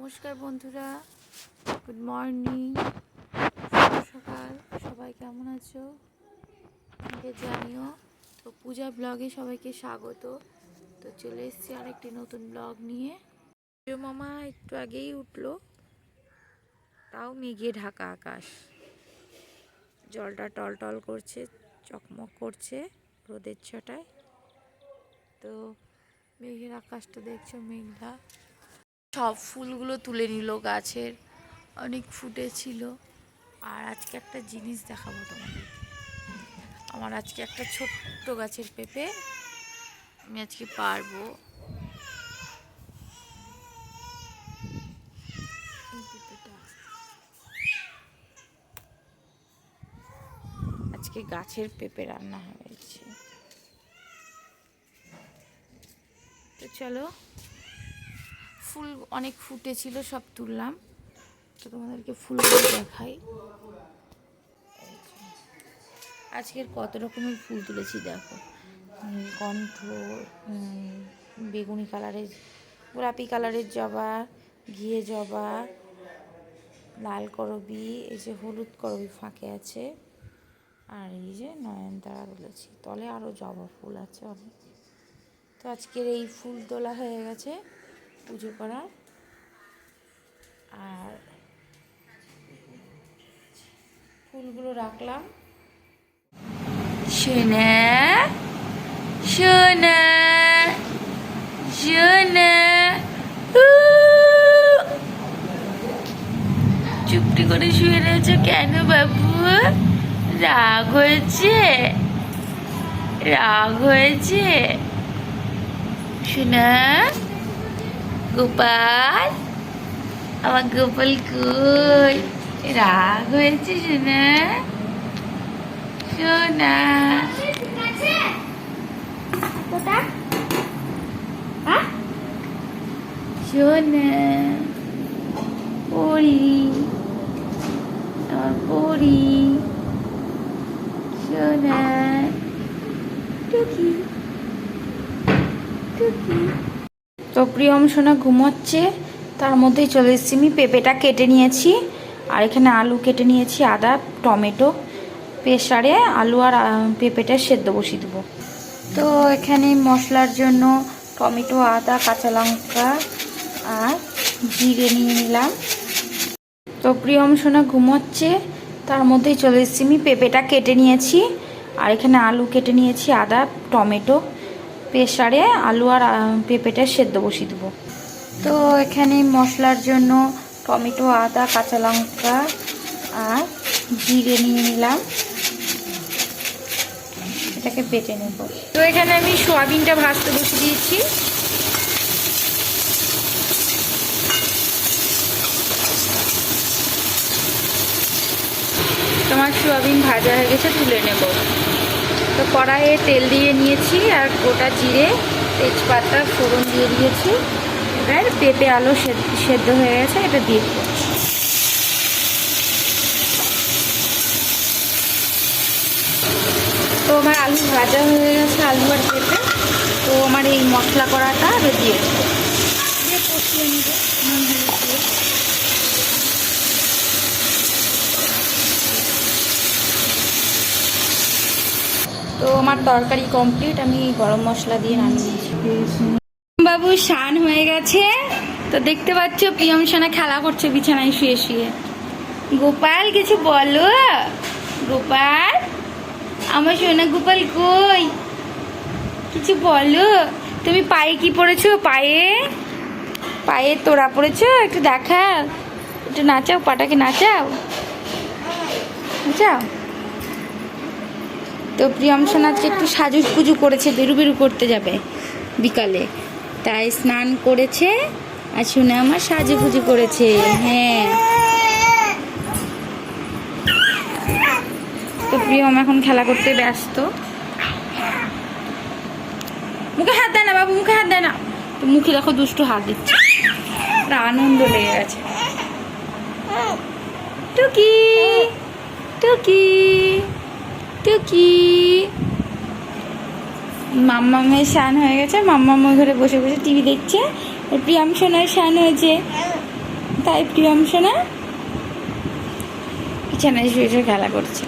নমস্কার বন্ধুরা। Good morning সকাল। সবাই কেমন আছো? আমাকে জানিও, তো পূজা ব্লগে সবাইকে স্বাগত। তো চলে এসেছি আরেকটি নতুন ব্লগ নিয়ে। মামা একটু আগেই উঠল। তাও মেঘে ঢাকা আকাশ। জলটা টল টল করছে, চকমক করছে রোদের ছটায়। তো মেঘের আকাশটা দেখছ, মেঘলা। সব ফুলগুলো তুলে নিল গাছের। অনেক ফুটেছিল। আর আজকে একটা জিনিস দেখাবো তোমাদের। আমার আজকে একটা ছোট্ট গাছের পেঁপে আমি আজকে পারব। আজকে গাছের পেঁপে রান্না হয়েছে। তো চলো ফুল অনেক ফুটেছিল, সব তুললাম। তো তোমাদেরকে ফুলগুলো দেখাই। আজকের কত রকমের ফুল তুলেছি দেখো। কণ্ঠ বেগুনি কালারের, গোলাপি কালারের জবা, ঘিয়ে জবা, লাল করবি, এই যে হলুদ করবি ফাঁকে আছে, আর এই যে নয়নতারা তুলেছি। তলে আরও জবা ফুল আছে অনেক। তো আজকের এই ফুল তোলা হয়ে গেছে। পুজো করার। আর ফুলগুলো রাখলাম। শোনা শোনা শোনা! চুপটি করে শুয়ে রয়েছে কেন বাবু? রাগ হয়েছে? রাগ হয়েছে? শোনা। গোপাল আমার গোপাল কই? রাগ হয়েছে শোনা শোনা শোনা পড়ি। আমার পড়ি। শোনা টুকি। টুকি। তো প্রিয়ম সোনা ঘুমোচ্ছে, তার মধ্যেই চলে এসেছি আমি। পেঁপেটা কেটে নিয়েছি, আর এখানে আলু কেটে নিয়েছি, আদা, টমেটো, প্রেসারে আলু আর পেঁপেটা সেদ্ধ বসিয়ে দেবো। তো এখানে মশলার জন্য টমেটো, আদা, কাঁচা লঙ্কা আর জিরে নিয়ে নিলাম। তো প্রিয়ম সোনা ঘুমোচ্ছে, তার মধ্যেই চলে এসেছি আমি। পেঁপেটা কেটে নিয়েছি, আর এখানে আলু কেটে নিয়েছি, আদা, টমেটো প্রেসারে আলু আর পেঁপেটা সেদ্ধ বসিয়ে দেবো। তো এখানে মশলার জন্য টমেটো, আদা, কাঁচা লঙ্কা আর জিরে নিয়ে নিলাম। এটাকে বেটে নেব। তো এখানে আমি সোয়াবিনটা ভাজতে বসে দিয়েছি। তোমার সোয়াবিন ভাজা হয়ে গেছে, তুলে নেব। তো কড়াইয়ে তেল দিয়ে নিয়েছি আর গোটা জিরে, তেজপাতা, ফোড়ন দিয়ে দিয়েছি। এবার পেঁপে, আলু সেদ্ধ হয়ে গেছে, এটা দিয়ে তো আমার আলু ভাজা হয়ে গেছে, আলু আর পেঁপে। তো আমার এই মশলা করাটা দিয়ে দিয়ে কষিয়ে নেব নুন হলুদ দিয়ে তো আমার তরকারি কমপ্লিট আমি গরম মশলা দিয়ে দিয়েছি। বাবু শান হয়ে গেছে। তো দেখতে পাচ্ছ, প্রিয়ম সোনা খেলা করছে বিছানায় শুয়ে শুয়ে। গোপাল, কিছু বলো? গোপাল? আমার সোনা, গোপাল কই? কিছু বলো? তুমি পায়ে কি পরেছো পায়ে? পায়ে তোড়া পড়েছো? একটু দেখা একটু নাচাও, পাটাকে নাচাও। নাচাও। তো প্রিয়ম আজকে একটু সাজু পুজু করেছে, বেরু বেরু করতে যাবে বিকালে। তাই স্নান করেছে আর শুনে আমার সাজু পুজু করেছে হ্যাঁ। তো প্রিয়ম এখন খেলা করতে ব্যস্ত। মুখে হাত দেয় না বাবু, মুখে হাত দেয় না। তো মুখে দেখো দুষ্টু হাত দিচ্ছে। আনন্দ লেগে গেছে। টুকি টুকি। টুকি মাম্মামের শান হয়ে গেছে। মাম্মাম ওই ঘরে বসে বসে টিভি দেখছে। প্রিয়াম সোনার শান হয়েছে। তাই প্রিয়াংশ না বিছানায় শুয়ে শুয়ে খেলা করছে।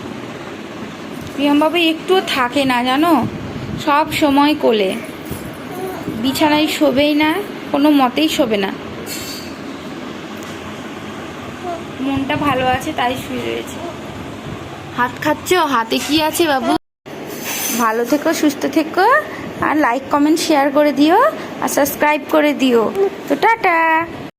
প্রিয়ম বাবু একটুও থাকে না, জানো? সব সময় কোলে। বিছানায় শোবেই না, কোনো মতেই শোবে না। মনটা ভালো আছে, তাই শুয়ে রয়েছে। হাত খাচ্ছ? হাতে কি আছে বাবু? ভালো থেকো, সুস্থ থেকো। আর লাইক কমেন্ট শেয়ার করে দিও। আর সাবস্ক্রাইব করে দিও। তো টাটা!